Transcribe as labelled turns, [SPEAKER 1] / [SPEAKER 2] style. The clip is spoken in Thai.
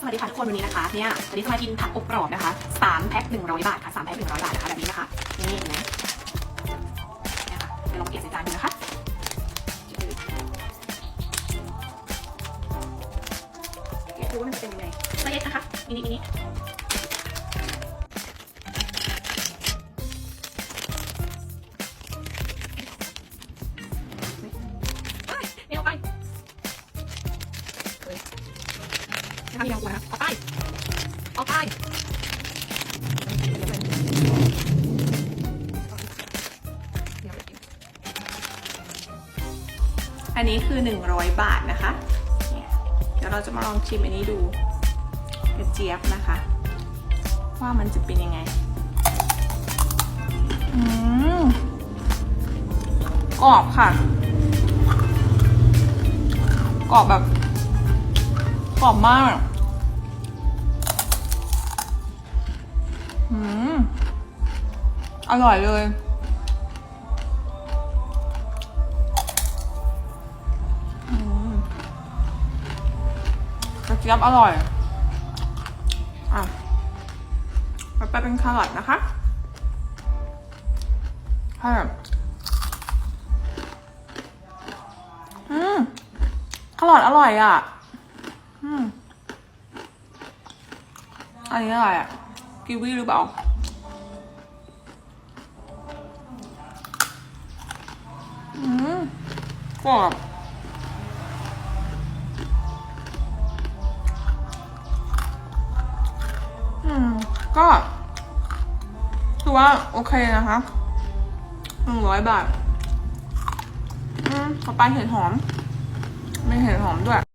[SPEAKER 1] สวัสดีค่ะทุกคนวันนี้นะคะเนี่ยวันนี้จะมากินผักอบกรอบนะคะสามแพ็ค100บาทค่ะสามแพ็ค100บาทนะคะแบบนี้นะคะนี่เห็นไหมเนี่ยค่ะเดี๋ยวลองเก็บใส่จานดูนะคะเก็บดูว่ามันจะเป็นยังไงไซส์เล็กนะคะมินิมินิ นะคะไม่เอาไปนะเอาไปเอาไปอันนี้คือ 100 บาทนะคะเนี่ยเดี๋ยวเราจะมาลองชิมอันนี้ดูกระเจี๊ยบนะคะ ว่ามันจะเป็นยังไง อืมกรอบค่ะ กรอบแบบ กรอบมากอืมอร่อยเลย กระเจี๊ยบอร่อย อะไปเป็นแครอทนะคะแครอทอืมแครอทอร่อยอะ อืมอันนี้อะไรอะ กิวีหรือเปล่า อืมกรอบอืม ก็คือว่า โอเคนะคะหนึ่งร้อยบาท อืมต่อไปเห็ดหอม ไม่เห็ดหอมด้วย